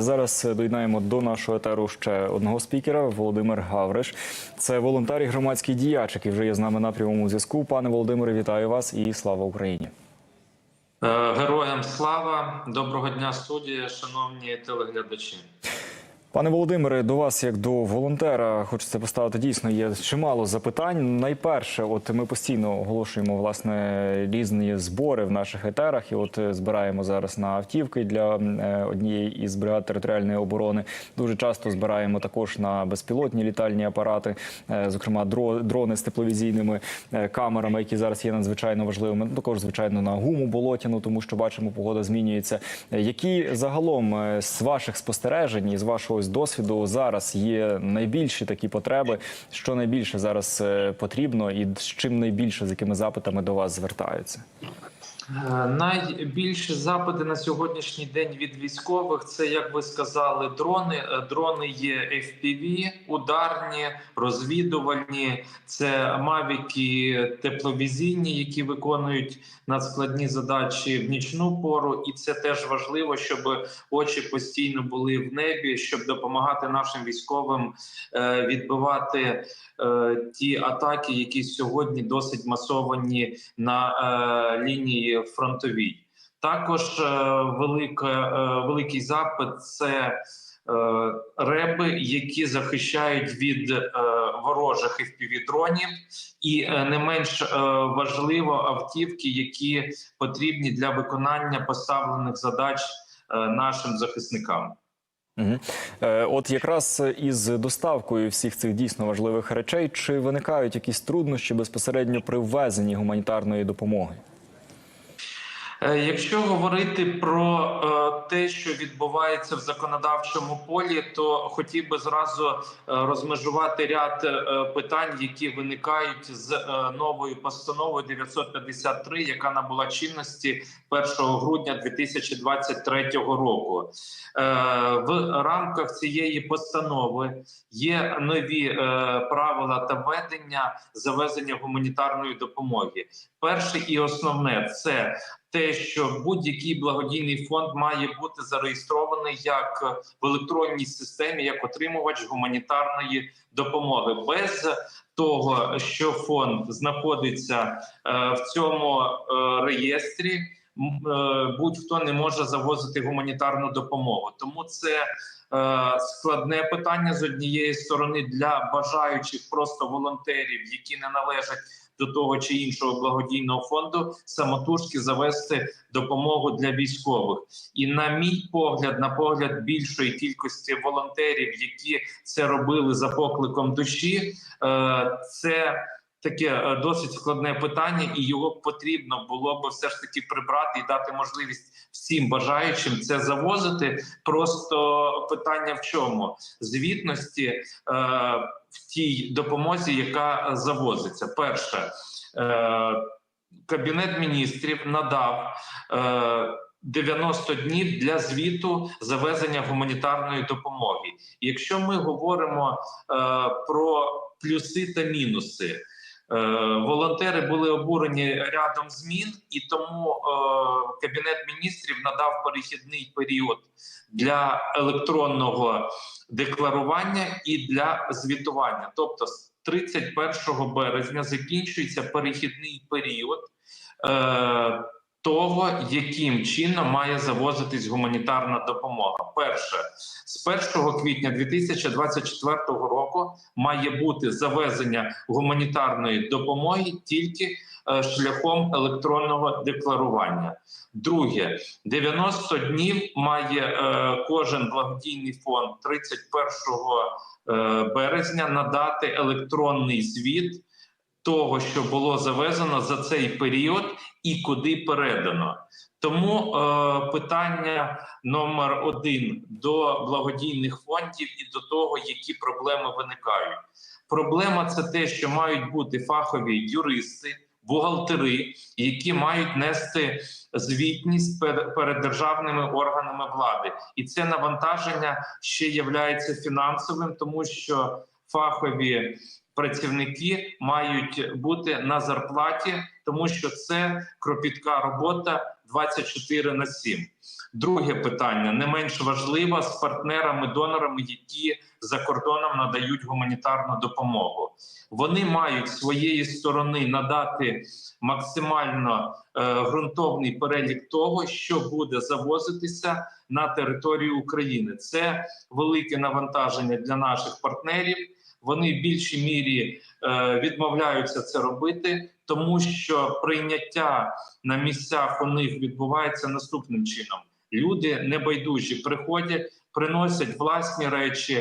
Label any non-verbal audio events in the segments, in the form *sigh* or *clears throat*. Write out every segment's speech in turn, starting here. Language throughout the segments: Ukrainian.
Зараз доєднаємо до нашого етеру ще одного спікера Володимир Гавриш. Це волонтер і громадський діяч, який вже є з нами на прямому зв'язку. Пане Володимире, вітаю вас і слава Україні. Е, Героям слава, доброго дня, студія, шановні телеглядачі. Пане Володимире, до вас як до волонтера хочеться поставити дійсно є чимало запитань. Найперше, от ми постійно оголошуємо власне різні збори в наших етерах, і от е, збираємо зараз на автівки для е, однієї із бригад територіальної оборони. Дуже часто збираємо також на безпілотні літальні апарати, е, зокрема дро- дрони з тепловізійними камерами, які зараз є надзвичайно важливими. Ну, Також звичайно на гуму болотяну, тому що бачимо, погода змінюється. Які загалом з ваших спостережень і з вашого ось досвіду зараз є найбільші такі потреби? Що найбільше зараз е, потрібно, і з чим найбільше з якими запитами до вас звертаються? Е, Найбільші запити на сьогоднішній день від військових це, як ви сказали, дрони. Е, Дрони є FPV, ударні, розвідувальні, це мавіки тепловізійні, які виконують надскладні задачі в нічну пору. І це теж важливо, щоб очі постійно були в небі, щоб допомагати нашим військовим е, відбивати ті атаки, які сьогодні досить масовані на лінії фронтовій. Також е, велика, е, великий запит це е, реби, які захищають від ворожих FPV-дронів, і е, не менш важливо автівки, які потрібні для виконання поставлених задач нашим захисникам. Угу. От якраз із доставкою всіх цих дійсно важливих речей, чи виникають якісь труднощі безпосередньо при ввезенні гуманітарної допомоги? Е, Якщо говорити про е, те, що відбувається в законодавчому полі, то хотів би зразу е, розмежувати ряд питань, які виникають з новою постановою 953, яка набула чинності 1 грудня 2023 року. Е, В рамках цієї постанови є нові е, правила та ведення завезення гуманітарної допомоги. Перше і основне це те, що будь-який благодійний фонд має бути зареєстрований як в електронній системі, як отримувач гуманітарної допомоги, без того, що фонд знаходиться е, в цьому реєстрі. Е, Будь-хто не може завозити гуманітарну допомогу, тому це е, складне питання з однієї сторони для бажаючих просто волонтерів, які не належать до того чи іншого благодійного фонду самотужки завести допомогу для військових. І на мій погляд, на погляд більшої кількості волонтерів, які це робили за покликом душі, е, це. Таке е, досить складне питання, і його потрібно було б все ж таки прибрати і дати можливість всім бажаючим це завозити. Просто питання в чому звітності е, в тій допомозі, яка завозиться. Перше, е, кабінет міністрів надав. Е, 90 днів для звіту завезення гуманітарної допомоги. Якщо ми говоримо е, про плюси та мінуси, волонтери були обурені рядом змін, і тому е, кабінет міністрів надав перехідний період для електронного декларування і для звітування. Тобто, з 31 березня закінчується перехідний період. Е, того, яким чином має завозитись гуманітарна допомога, перше. З 1 квітня 2024 року має бути завезення гуманітарної допомоги тільки е, шляхом електронного декларування. Друге, 90 днів має е, кожен благодійний фонд 31 е, березня надати електронний звіт того, що було завезено за цей період і куди передано. Тому е, питання номер один до благодійних фондів і до того, які проблеми виникають. Проблема це те, що мають бути фахові юристи, бухгалтери, які мають нести звітність перед, перед державними органами влади, і це навантаження ще є фінансовим, тому що фахові працівники мають бути на зарплаті, тому що це кропітка робота 24 на 7. Друге питання не менш важливе з партнерами-донорами, які за кордоном надають гуманітарну допомогу. Вони мають своєї сторони надати максимально е, ґрунтовний перелік того, що буде завозитися на територію України. Це велике навантаження для наших партнерів. Вони в більшій мірі е, відмовляються це робити, тому що прийняття на місцях у них відбувається наступним чином: люди небайдужі приходять, приносять власні речі,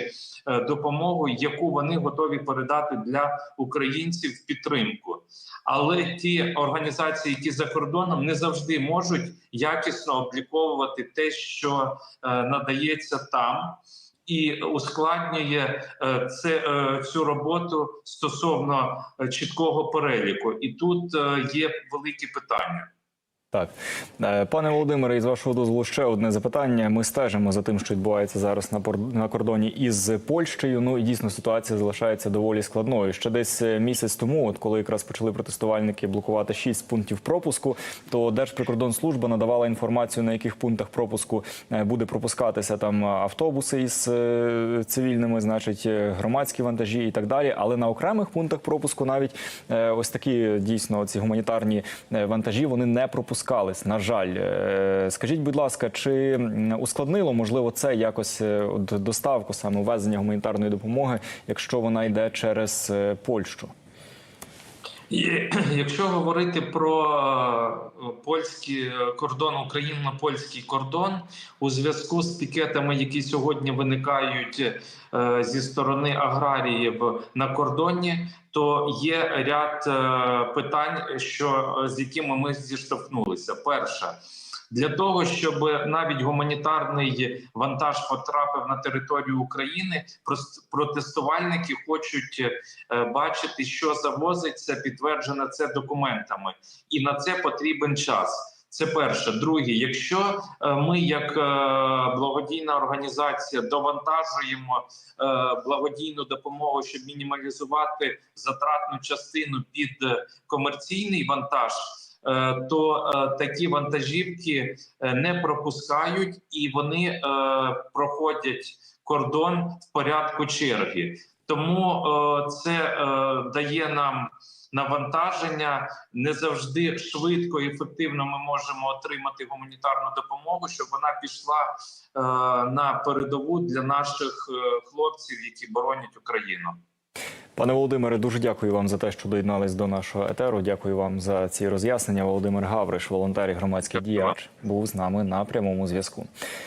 е, допомогу, яку вони готові передати для українців в підтримку. Але ті організації, які за кордоном, не завжди можуть якісно обліковувати те, що е, надається там. І ускладнює е, це е, цю роботу стосовно е, чіткого переліку, і тут е, є великі питання. Так, Е, пане Володимире, із вашого дозволу ще одне запитання. Ми стежимо за тим, що відбувається зараз на кордоні із Польщею. Ну і дійсно ситуація залишається доволі складною. Ще десь е, місяць тому, от коли якраз почали протестувальники блокувати шість пунктів пропуску, то Держприкордонслужба надавала інформацію, на яких пунктах пропуску е, буде пропускатися там автобуси із цивільними, значить громадські вантажі і так далі. Але на окремих пунктах пропуску навіть ось такі дійсно ці гуманітарні вантажі вони не пропускались. На жаль, Е, скажіть, будь ласка, чи ускладнило можливо це якось е, доставку саме ввезення гуманітарної допомоги, якщо вона йде через е, Польщу? І, *clears throat* якщо говорити про е, польський е, кордон, Україно-польський кордон у зв'язку з пікетами, які сьогодні виникають е, зі сторони аграріїв на кордоні, то є ряд питань, що з якими ми зіштовхнулися. Перше. Для того щоб навіть гуманітарний вантаж потрапив на територію України, протестувальники хочуть е, бачити, що завозиться, підтверджено це документами, і на це потрібен час. Це перше. Друге, якщо е, ми, як е, благодійна організація, довантажуємо благодійну допомогу, щоб мінімалізувати затратну частину під комерційний вантаж. Е, То е, такі вантажівки е, не пропускають і вони проходять кордон в порядку черги. Тому це дає нам навантаження. Не завжди швидко і ефективно ми можемо отримати гуманітарну допомогу, щоб вона пішла на передову для наших хлопців, які боронять Україну. Пане Володимире, дуже дякую вам за те, що доєднались до нашого етеру. Дякую вам за ці роз'яснення. Володимир Гавриш, волонтер і громадський діяч, був з нами на прямому зв'язку.